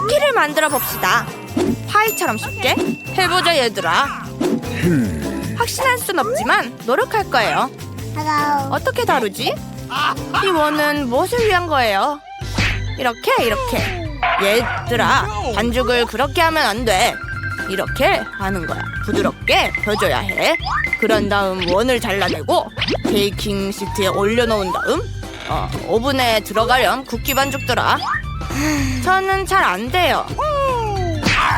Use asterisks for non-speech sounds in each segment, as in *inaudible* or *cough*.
쿠키를 만들어 봅시다. 파이처럼 쉽게 해보자 얘들아. 확신할 순 없지만 노력할 거예요. 어떻게 다루지? 이 원은 무엇을 위한 거예요? 이렇게 이렇게 얘들아 반죽을 그렇게 하면 안 돼. 이렇게 하는 거야. 부드럽게 펴줘야 해. 그런 다음 원을 잘라내고 베이킹 시트에 올려놓은 다음 어, 오븐에 들어가렴 쿠키 반죽들아. 저는 잘 안 돼요.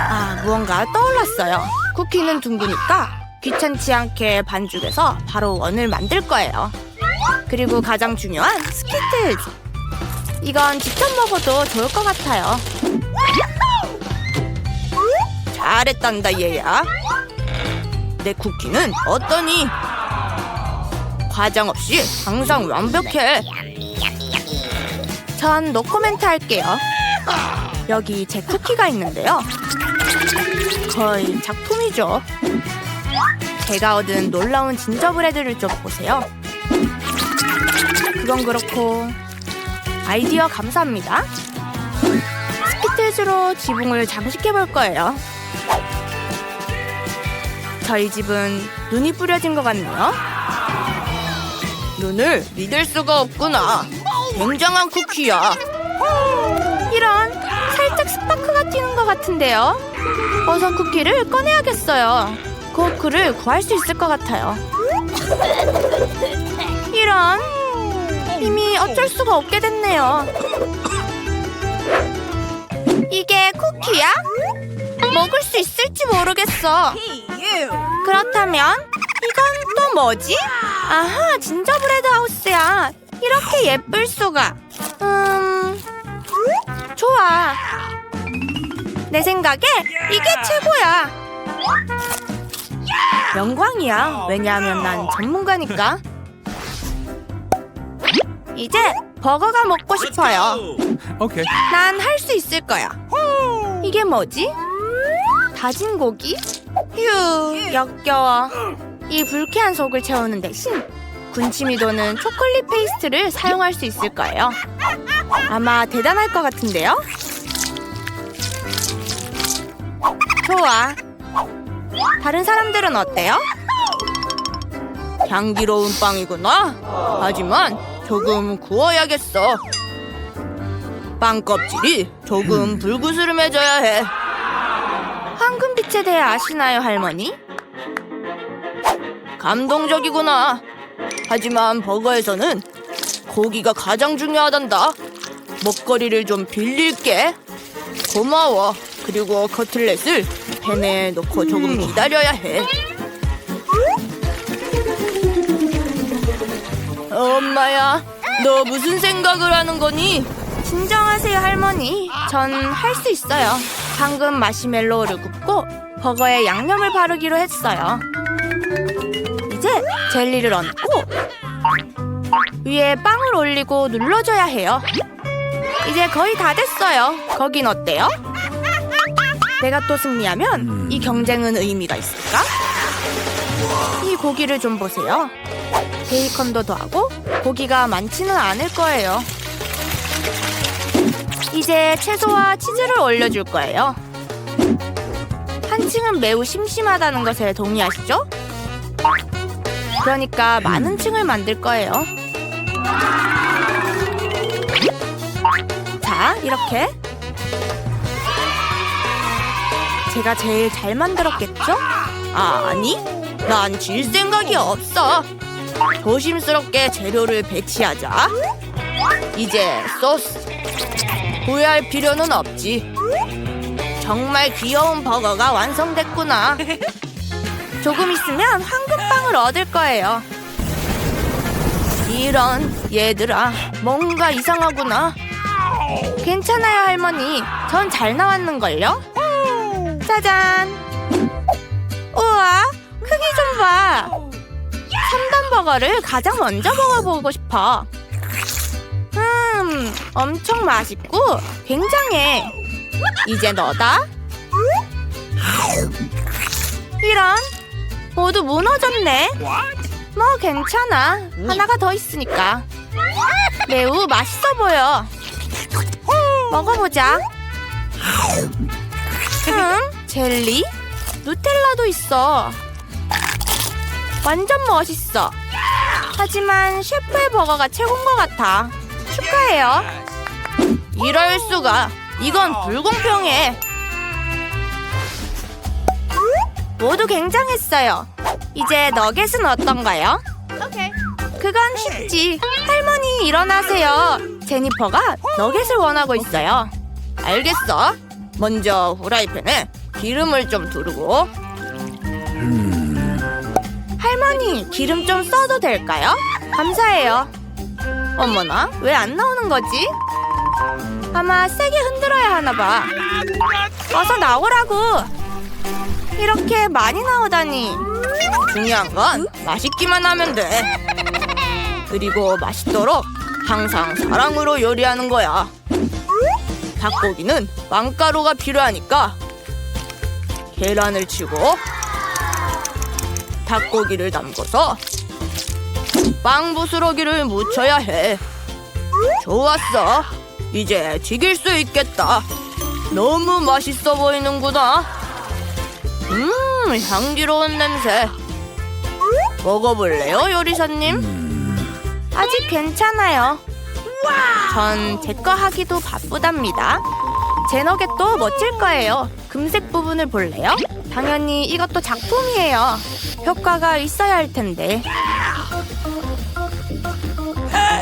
아 무언가 떠올랐어요. 쿠키는 둥그니까 귀찮지 않게 반죽에서 바로 원을 만들 거예요. 그리고 가장 중요한 스키틀즈. 이건 직접 먹어도 좋을 것 같아요. 잘했단다 얘야. 내 쿠키는 어떠니? 과장 없이 항상 완벽해. 전 노코멘트 할게요. 여기 제 쿠키가 있는데요. 거의 작품이죠. 제가 얻은 놀라운 진저브레드를 좀 보세요. 그건 그렇고 아이디어 감사합니다. 스키틀즈로 지붕을 장식해 볼 거예요. 저희 집은 눈이 뿌려진 것 같네요. 눈을 믿을 수가 없구나. 굉장한 쿠키야. 이런 살짝 스파크가 튀는 것 같은데요. 어서 쿠키를 꺼내야겠어요. 코크를 구할 수 있을 것 같아요. 이런 이미 어쩔 수가 없게 됐네요. 이게 쿠키야? 먹을 수 있을지 모르겠어. 그렇다면 이건 또 뭐지? 아하, 진저브레드 하우스야. 이렇게 예쁠 수가. 음, 좋아. 내 생각에 이게 최고야. 영광이야. 왜냐하면 난 전문가니까. 이제 버거가 먹고 싶어요. Okay. 난할 수 있을 거야. 이게 뭐지? 다진 고기? 휴, 역겨워. 이 불쾌한 속을 채우는 대신 군침이 도는 초콜릿 페이스트를 사용할 수 있을 거예요. 아마 대단할 것 같은데요? 좋아. 다른 사람들은 어때요? 향기로운 빵이구나. 하지만 조금 구워야겠어. 빵 껍질이 조금 불구스름해져야 해. 황금빛에 대해 아시나요, 할머니? 감동적이구나. 하지만 버거에서는 고기가 가장 중요하단다. 먹거리를 좀 빌릴게. 고마워. 그리고 커틀렛을 팬에 넣고 조금 기다려야 해. 엄마야, 너 무슨 생각을 하는 거니? 진정하세요, 할머니. 전 할 수 있어요. 방금 마시멜로우를 굽고 버거에 양념을 바르기로 했어요. 젤리를 얹고 위에 빵을 올리고 눌러줘야 해요. 이제 거의 다 됐어요. 거긴 어때요? 내가 또 승리하면 이 경쟁은 의미가 있을까? 이 고기를 좀 보세요. 베이컨도 더하고 고기가 많지는 않을 거예요. 이제 채소와 치즈를 올려줄 거예요. 한 층은 매우 심심하다는 것에 동의하시죠? 그러니까 많은 층을 만들 거예요. 자, 이렇게. 제가 제일 잘 만들었겠죠? 아니, 난 질 생각이 없어. 조심스럽게 재료를 배치하자. 이제 소스. 후회할 필요는 없지. 정말 귀여운 버거가 완성됐구나. 조금 있으면 황금 빵을 얻을 거예요. 이런 얘들아 뭔가 이상하구나. 괜찮아요 할머니. 전 잘 나왔는걸요. 짜잔. 우와 크기 좀 봐. 3단 버거를 가장 먼저 먹어보고 싶어. 음, 엄청 맛있고 굉장해. 이제 너다. 이런 모두 무너졌네. 뭐 괜찮아. 하나가 더 있으니까. 매우 맛있어 보여. 먹어보자. 음, 젤리? 누텔라도 있어. 완전 멋있어. 하지만 셰프의 버거가 최고인 것 같아. 축하해요. 이럴 수가. 이건 불공평해. 모두 굉장했어요. 이제 너겟은 어떤가요? 그건 쉽지. 할머니 일어나세요. 제니퍼가 너겟을 원하고 있어요. 알겠어. 먼저 후라이팬에 기름을 좀 두르고. 할머니 기름 좀 써도 될까요? 감사해요. 어머나 왜 안 나오는 거지? 아마 세게 흔들어야 하나 봐. 어서 나오라고. 이렇게 많이 나오다니. 중요한 건 맛있기만 하면 돼. 그리고 맛있도록 항상 사랑으로 요리하는 거야. 닭고기는 빵가루가 필요하니까 계란을 치고 닭고기를 담궈서 빵 부스러기를 묻혀야 해. 좋았어. 이제 튀길 수 있겠다. 너무 맛있어 보이는구나. 음, 향기로운 냄새. 먹어볼래요, 요리사님? 아직 괜찮아요. 전 제 거 하기도 바쁘답니다. 제 너겟도 멋질 거예요. 금색 부분을 볼래요? 당연히 이것도 작품이에요. 효과가 있어야 할 텐데.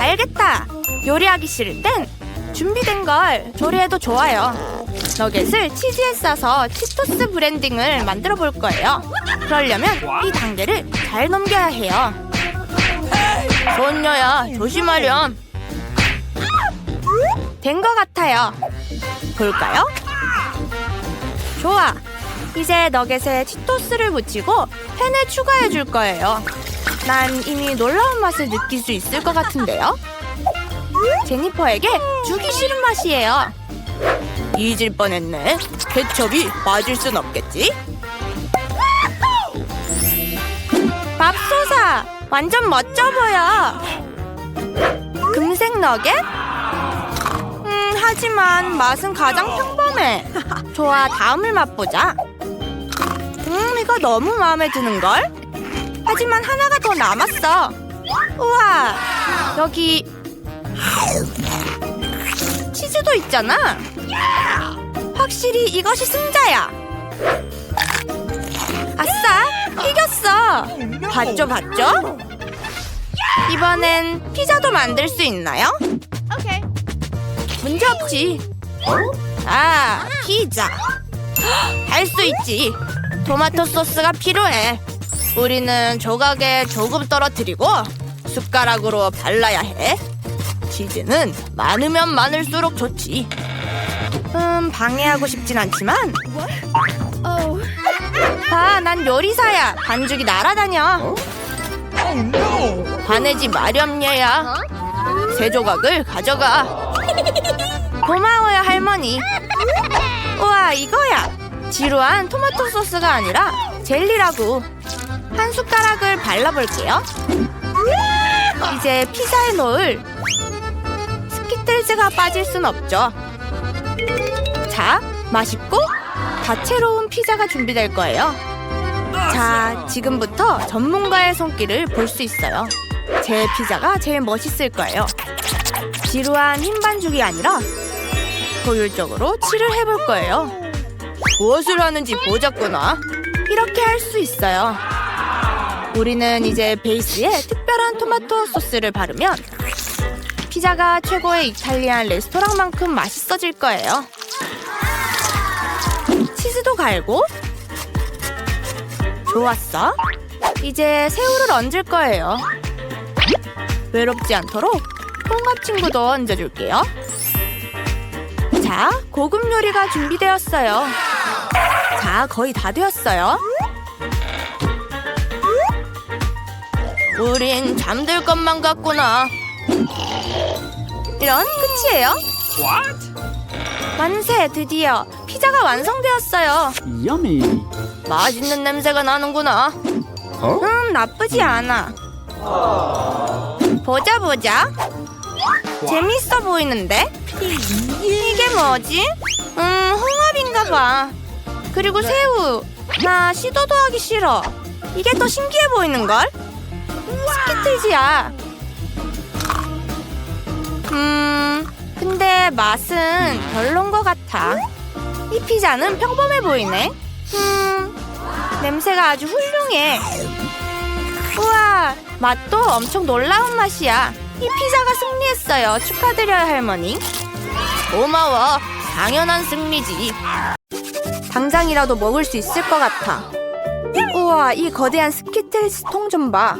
알겠다. 요리하기 싫을 땐 준비된 걸 조리해도 좋아요. 너겟을 치즈에 싸서 치토스 브랜딩을 만들어 볼 거예요. 그러려면 이 단계를 잘 넘겨야 해요. 손녀야, 조심하렴. 된 것 같아요. 볼까요? 좋아. 이제 너겟에 치토스를 묻히고 팬에 추가해 줄 거예요. 난 이미 놀라운 맛을 느낄 수 있을 것 같은데요. 제니퍼에게 주기 싫은 맛이에요. 잊을 뻔했네. 케첩이 빠질 순 없겠지? 맙소사! 완전 멋져 보여! 금색 너겟? 음, 하지만 맛은 가장 평범해. *laughs* 좋아, 다음을 맛보자. 음, 이거 너무 마음에 드는걸? 하지만 하나가 더 남았어. 우와, 여기 치즈도 있잖아. 확실히 이것이 승자야. 아싸, 이겼어. 봤죠, 봤죠? 이번엔 피자도 만들 수 있나요? 문제 없지. 아, 피자. 할 수 있지. 토마토 소스가 필요해. 우리는 조각에 조금 떨어뜨리고 숟가락으로 발라야 해. 치즈는 많으면 많을수록 좋지. 음, 방해하고 싶진 않지만. 봐, 난 요리사야. 반죽이 날아다녀. 화내지 마렴 얘야. 세 조각을 가져가. 고마워요 할머니. 우와 이거야. 지루한 토마토 소스가 아니라 젤리라고. 한 숟가락을 발라볼게요. 이제 피자에 넣을 스키틀즈가 빠질 순 없죠. 자, 맛있고 다채로운 피자가 준비될 거예요. 자, 지금부터 전문가의 손길을 볼 수 있어요. 제 피자가 제일 멋있을 거예요. 지루한 흰 반죽이 아니라 효율적으로 칠을 해볼 거예요. 무엇을 하는지 보자꾸나. 이렇게 할 수 있어요. 우리는 이제 베이스에 특별한 토마토 소스를 바르면 피자가 최고의 이탈리안 레스토랑만큼 맛있어질 거예요. 치즈도 갈고 좋았어. 이제 새우를 얹을 거예요. 외롭지 않도록 통합 친구도 얹어줄게요. 자, 고급 요리가 준비되었어요. 자, 거의 다 되었어요. 우린 잠들 것만 같구나. 이런 끝이에요. 만세, 드디어 피자가 완성되었어요. Yummy. 맛있는 냄새가 나는구나. Huh? 음, 나쁘지 않아. 보자 보자. 재밌어 보이는데? 이게 뭐지? 음, 신기한가 봐. 그리고 새우. 나 시도도 하기 싫어. 이게 더 신기해 보이는걸? 스키틀즈야. 음, 근데 맛은 별론 것 같아. 이 피자는 평범해 보이네. 음, 냄새가 아주 훌륭해. 우와, 맛도 엄청 놀라운 맛이야. 이 피자가 승리했어요. 축하드려요, 할머니. 고마워. 당연한 승리지. 당장이라도 먹을 수 있을 것 같아. 우와, 이 거대한 스키틀스 통 좀 봐.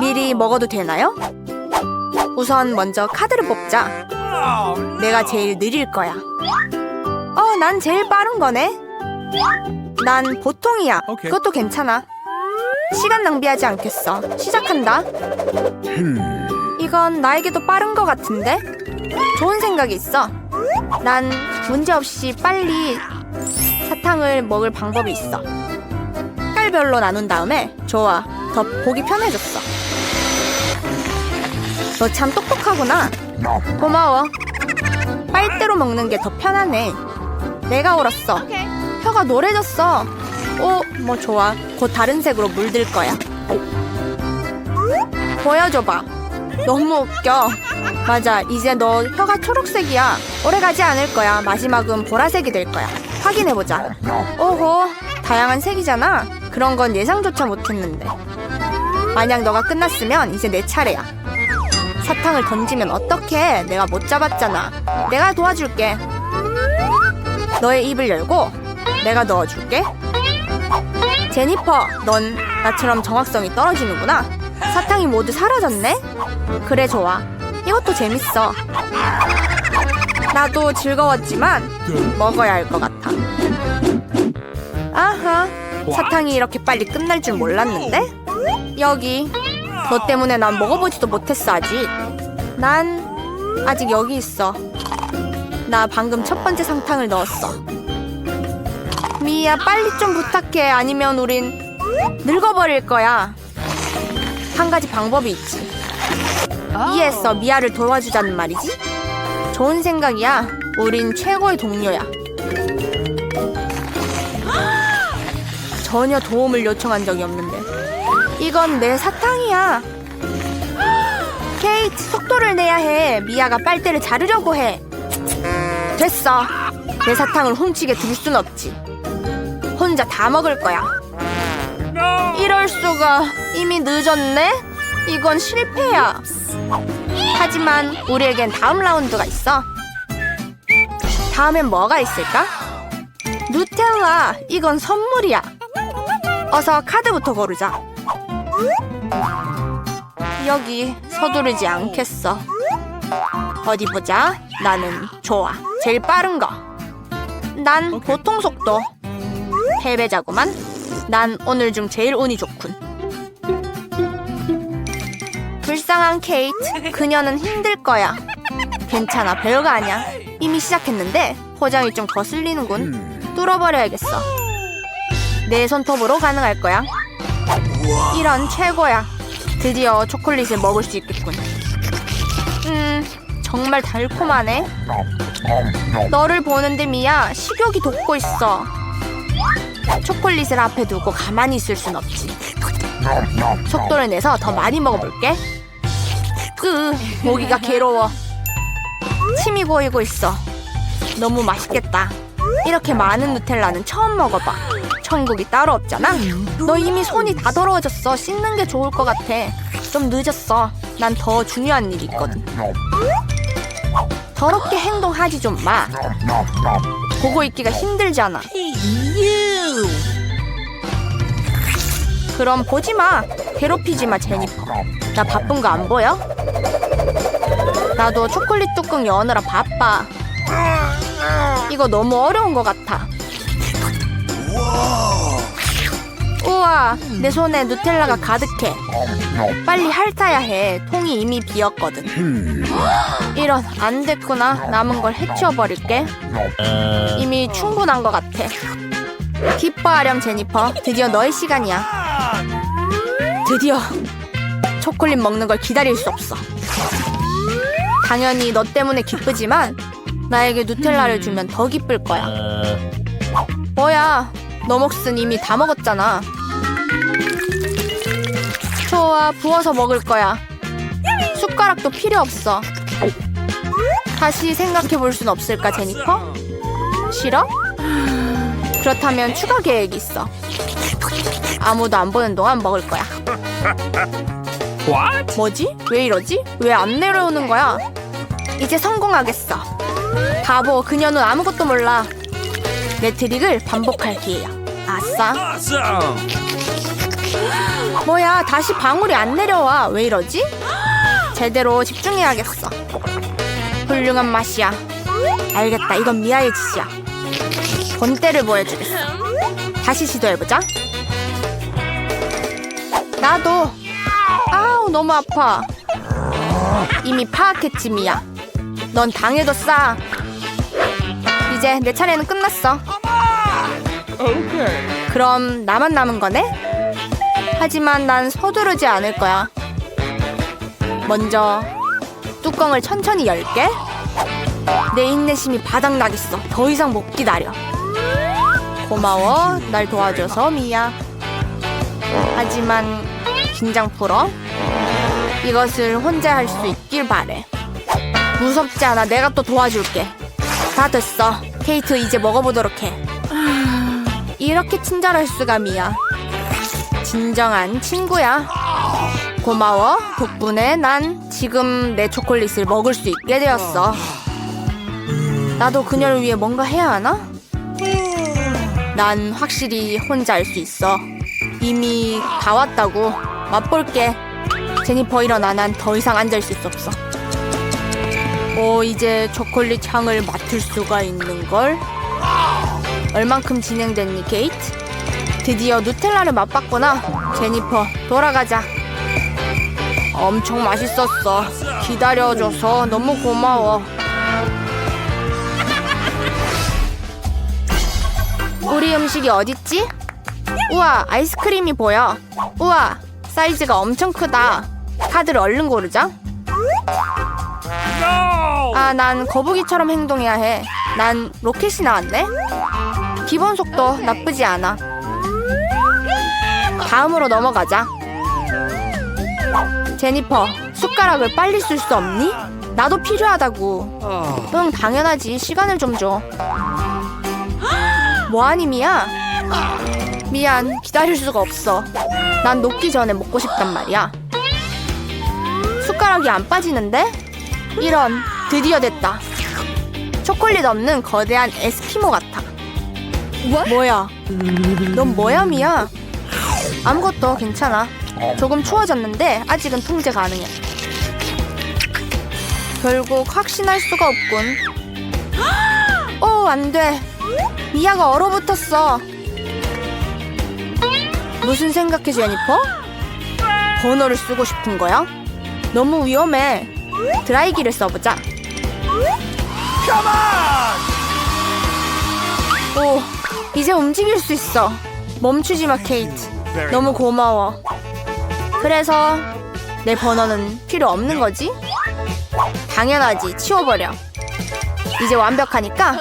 미리 먹어도 되나요? 우선 먼저 카드를 뽑자. 내가 제일 느릴 거야. 어, 난 제일 빠른 거네. 난 보통이야. 오케이. 그것도 괜찮아. 시간 낭비하지 않겠어. 시작한다. 이건 나에게도 빠른 것 같은데? 좋은 생각이 있어. 난 문제없이 빨리 사탕을 먹을 방법이 있어. 색깔별로 나눈 다음에 좋아. 더 보기 편해졌어. 너 참 똑똑하구나. 고마워. 빨대로 먹는 게 더 편하네. 내가 울었어. 혀가 노래졌어. 오, 뭐 좋아. 곧 다른 색으로 물들 거야. 보여줘봐. 너무 웃겨. 맞아, 이제 너 혀가 초록색이야. 오래 가지 않을 거야. 마지막은 보라색이 될 거야. 확인해보자. 오호, 다양한 색이잖아. 그런 건 예상조차 못했는데. 만약 너가 끝났으면 이제 내 차례야. 사탕을 던지면 어떡해? 내가 못 잡았잖아. 내가 도와줄게. 너의 입을 열고 내가 넣어줄게. 제니퍼, 넌 나처럼 정확성이 떨어지는구나. 사탕이 모두 사라졌네? 그래, 좋아. 이것도 재밌어. 나도 즐거웠지만 먹어야 할 것 같아. 아하, 사탕이 이렇게 빨리 끝날 줄 몰랐는데? 여기. 너 때문에 난 먹어보지도 못했어, 아직. 난 아직 여기 있어. 나 방금 첫 번째 상탕을 넣었어. 미야, 빨리 좀 부탁해. 아니면 우린 늙어버릴 거야. 한 가지 방법이 있지. 이해했어. 미아를 도와주자는 말이지. 좋은 생각이야. 우린 최고의 동료야. 전혀 도움을 요청한 적이 없는데. 이건 내 사탕이야. 케이트, 속도를 내야 해. 미아가 빨대를 자르려고 해. 됐어. 내 사탕을 훔치게 둘 순 없지. 혼자 다 먹을 거야. 이럴 수가 이미 늦었네? 이건 실패야. 하지만 우리에겐 다음 라운드가 있어. 다음엔 뭐가 있을까? 누텔라, 이건 선물이야. 어서 카드부터 고르자. 여기 서두르지 않겠어. 어디 보자. 나는 좋아. 제일 빠른 거. 난 보통 속도. 패배자구만. 난 오늘 중 제일 운이 좋군. 불쌍한 케이트. 그녀는 힘들 거야. 괜찮아. 별거 아니야. 이미 시작했는데 포장이 좀 거슬리는군. 뚫어버려야겠어. 내 손톱으로 가능할 거야. 이런 최고야. 드디어 초콜릿을 먹을 수 있겠군. 음, 정말 달콤하네. 너를 보는데 미야 식욕이 돋고 있어. 초콜릿을 앞에 두고 가만히 있을 순 없지. 속도를 내서 더 많이 먹어볼게. 으, 모기가 괴로워. 침이 고이고 있어. 너무 맛있겠다. 이렇게 많은 누텔라는 처음 먹어봐. 천국이 따로 없잖아. 너 이미 손이 다 더러워졌어. 씻는 게 좋을 것 같아. 좀 늦었어. 난 더 중요한 일이 있거든. 더럽게 행동하지 좀 마. 보고 있기가 힘들잖아. 그럼 보지 마. 괴롭히지 마, 제니퍼. 나 바쁜 거 안 보여? 나도 초콜릿 뚜껑 여느라 바빠. 이거 너무 어려운 것 같아. 우와, 내 손에 누텔라가 가득해. 빨리 핥아야 해. 통이 이미 비었거든. 이런, 안 됐구나. 남은 걸 해치워버릴게. 이미 충분한 것 같아. 기뻐하렴, 제니퍼. 드디어 너의 시간이야. 드디어 초콜릿 먹는 걸 기다릴 수 없어. 당연히 너 때문에 기쁘지만 나에게 누텔라를 주면 더 기쁠 거야. 뭐야? 너 몫은 이미 다 먹었잖아. 좋아, 부어서 먹을 거야. 숟가락도 필요 없어. 다시 생각해 볼 순 없을까, 제니퍼? 싫어? 그렇다면 추가 계획이 있어. 아무도 안 보는 동안 먹을 거야. What? 뭐지? 왜 이러지? 왜 안 내려오는 거야? 이제 성공하겠어. 바보, 그녀는 아무것도 몰라. 내 트릭을 반복할 기회야. 아싸. Awesome! 뭐야, 다시 방울이 안 내려와. 왜 이러지? 제대로 집중해야겠어. 훌륭한 맛이야. 알겠다, 이건 미아의 짓이야. 본때를 보여주겠어. 다시 시도해보자. 나도. 아우, 너무 아파. 이미 파악했지, 미야. 넌 당해도 싸. 이제 내 차례는 끝났어. 그럼 나만 남은 거네? 하지만 난 서두르지 않을 거야. 먼저 뚜껑을 천천히 열게. 내 인내심이 바닥나겠어. 더 이상 못 기다려. 고마워. 날 도와줘서 미야. 하지만 긴장 풀어. 이것을 혼자 할 수 있길 바래. 무섭지 않아. 내가 또 도와줄게. 다 됐어. 케이트 이제 먹어보도록 해. 이렇게 친절할 수가 미야. 진정한 친구야. 고마워. 덕분에 난 지금 내 초콜릿을 먹을 수 있게 되었어. 나도 그녀를 위해 뭔가 해야 하나? 난 확실히 혼자 할 수 있어. 이미 다 왔다고. 맛볼게. 제니퍼 일어나. 난 더 이상 앉아 있을 수 없어. 오, 이제 초콜릿 향을 맡을 수가 있는걸? 얼만큼 진행됐니, 게이트? 드디어 누텔라를 맛봤구나. 제니퍼, 돌아가자. 엄청 맛있었어. 기다려줘서 너무 고마워. 우리 음식이 어딨지? 우와, 아이스크림이 보여. 우와, 사이즈가 엄청 크다. 카드를 얼른 고르자. 아, 난 거북이처럼 행동해야 해. 난 로켓이 나왔네. 기본 속도 나쁘지 않아. 다음으로 넘어가자. 제니퍼, 숟가락을 빨리 쓸 수 없니? 나도 필요하다고. 응, 당연하지. 시간을 좀 줘. *gasps* 뭐하니, 미야? 미안, 기다릴 수가 없어. 난 녹기 전에 먹고 싶단 말이야. 숟가락이 안 빠지는데? 이런, 드디어 됐다. 초콜릿 없는 거대한 에스키모 같아. 뭐야? 넌 뭐야, 미야? 아무것도 괜찮아. 조금 추워졌는데 아직은 통제 가능해. 결국 확신할 수가 없군. 오, 안 돼. 미아가 얼어붙었어. 무슨 생각해, 제니퍼? 번호를 쓰고 싶은 거야? 너무 위험해. 드라이기를 써보자. 오, 이제 움직일 수 있어. 멈추지 마, 케이트. 너무 고마워. 그래서 내 번호는 필요 없는 거지? 당연하지. 치워버려. 이제 완벽하니까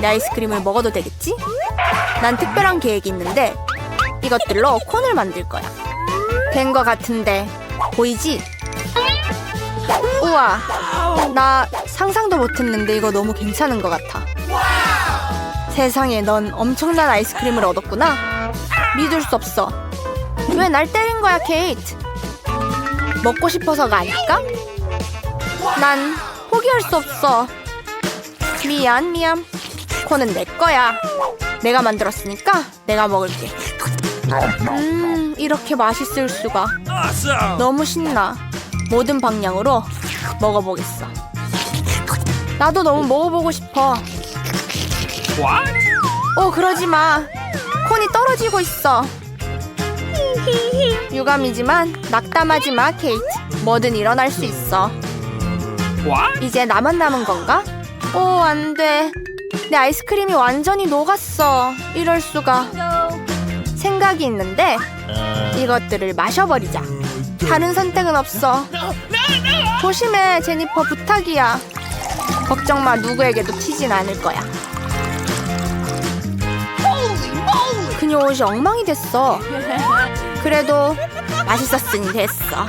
내 아이스크림을 먹어도 되겠지? 난 특별한 계획이 있는데 이것들로 콘을 만들 거야. 된 거 같은데 보이지? 우와, 나 상상도 못했는데 이거 너무 괜찮은 것 같아. 세상에 넌 엄청난 아이스크림을 얻었구나. 믿을 수 없어. 왜 날 때린 거야, 케이트? 먹고 싶어서가 아닐까? 난 포기할 수 없어. 미안, 미안. 코는 내 거야. 내가 만들었으니까 내가 먹을게. 음, 이렇게 맛있을 수가. 너무 신나. 모든 방향으로 먹어보겠어. 나도 너무 먹어보고 싶어. 오, 그러지 마. 콘이 떨어지고 있어. 유감이지만 낙담하지 마, 케이트. 뭐든 일어날 수 있어. 이제 나만 남은 건가? 오, 안 돼. 내 아이스크림이 완전히 녹았어. 이럴 수가. 생각이 있는데 이것들을 마셔버리자. 다른 선택은 없어. 조심해, 제니퍼 부탁이야. 걱정 마, 누구에게도 튀진 않을 거야. 그녀 옷이 엉망이 됐어. 그래도 맛있었으니 됐어.